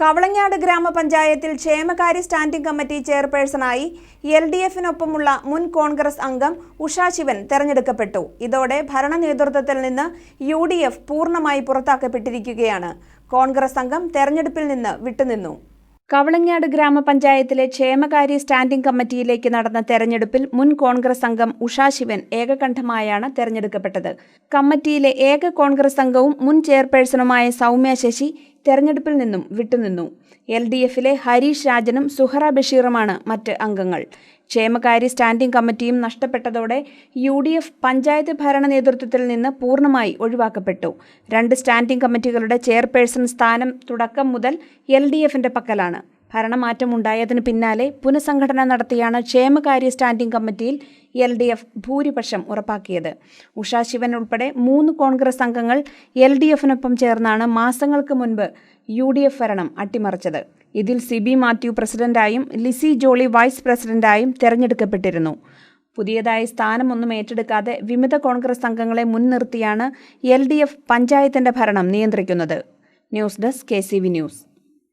കവളങ്ങാട് ഗ്രാമപഞ്ചായത്തിൽ ക്ഷേമകാര്യ standing committee ചെയർപേഴ്സണായി എൽ ഡി എഫിനൊപ്പമുള്ള മുൻ കോൺഗ്രസ് അംഗം ഉഷാ ശിവൻ തെരഞ്ഞെടുക്കപ്പെട്ടു. ഇതോടെ ഭരണ നേതൃത്വത്തിൽ നിന്ന് യു ഡി എഫ് പൂർണമായി പുറത്താക്കപ്പെട്ടിരിക്കുകയാണ്. കോൺഗ്രസ് അംഗം തെരഞ്ഞെടുപ്പിൽ നിന്ന് വിട്ടുനിന്നു. കവളങ്ങാട് ഗ്രാമപഞ്ചായത്തിലെ ക്ഷേമകാര്യ സ്റ്റാൻഡിംഗ് കമ്മിറ്റിയിലേക്ക് നടന്ന തെരഞ്ഞെടുപ്പിൽ മുൻ കോൺഗ്രസ് അംഗം ഉഷാ ശിവൻ ഏകകണ്ഠമായാണ് തെരഞ്ഞെടുക്കപ്പെട്ടത്. കമ്മിറ്റിയിലെ ഏക കോൺഗ്രസ് അംഗവും മുൻ ചെയർപേഴ്സണുമായ സൗമ്യ ശശി തെരഞ്ഞെടുപ്പിൽ നിന്നും വിട്ടുനിന്നു. എൽ ഡി എഫിലെ ഹരീഷ് രാജനും സുഹറ ബഷീറുമാണ് മറ്റ് അംഗങ്ങൾ. ക്ഷേമകാര്യ സ്റ്റാൻഡിംഗ് കമ്മിറ്റിയും നഷ്ടപ്പെട്ടതോടെ യു ഡി എഫ് പഞ്ചായത്ത് ഭരണ നേതൃത്വത്തിൽ നിന്ന് പൂർണമായി ഒഴിവാക്കപ്പെട്ടു. രണ്ട് സ്റ്റാൻഡിംഗ് കമ്മിറ്റികളുടെ ചെയർപേഴ്സൺ സ്ഥാനം തുടക്കം മുതൽ എൽ ഡി എഫിന്റെ പക്കലാണ്. ഭരണമാറ്റമുണ്ടായതിനു പിന്നാലെ പുനഃസംഘടന നടത്തിയാണ് ക്ഷേമകാര്യ സ്റ്റാൻഡിംഗ് കമ്മിറ്റിയിൽ എൽ ഡി എഫ് ഭൂരിപക്ഷം ഉറപ്പാക്കിയത്. ഉഷാ ശിവൻ ഉൾപ്പെടെ മൂന്ന് കോൺഗ്രസ് അംഗങ്ങൾ എൽ ഡി എഫിനൊപ്പം ചേർന്നാണ് മാസങ്ങൾക്ക് മുൻപ് യു ഡി എഫ് ഭരണം അട്ടിമറിച്ചത്. ഇതിൽ സിബി മാത്യു പ്രസിഡന്റായും ലിസി ജോളി വൈസ് പ്രസിഡന്റായും തെരഞ്ഞെടുക്കപ്പെട്ടിരുന്നു. പുതിയതായി സ്ഥാനമൊന്നും ഏറ്റെടുക്കാതെ വിമത കോൺഗ്രസ് അംഗങ്ങളെ മുൻനിർത്തിയാണ് എൽ ഡി എഫ് പഞ്ചായത്തിന്റെ ഭരണം നിയന്ത്രിക്കുന്നത്. News desk K C V news.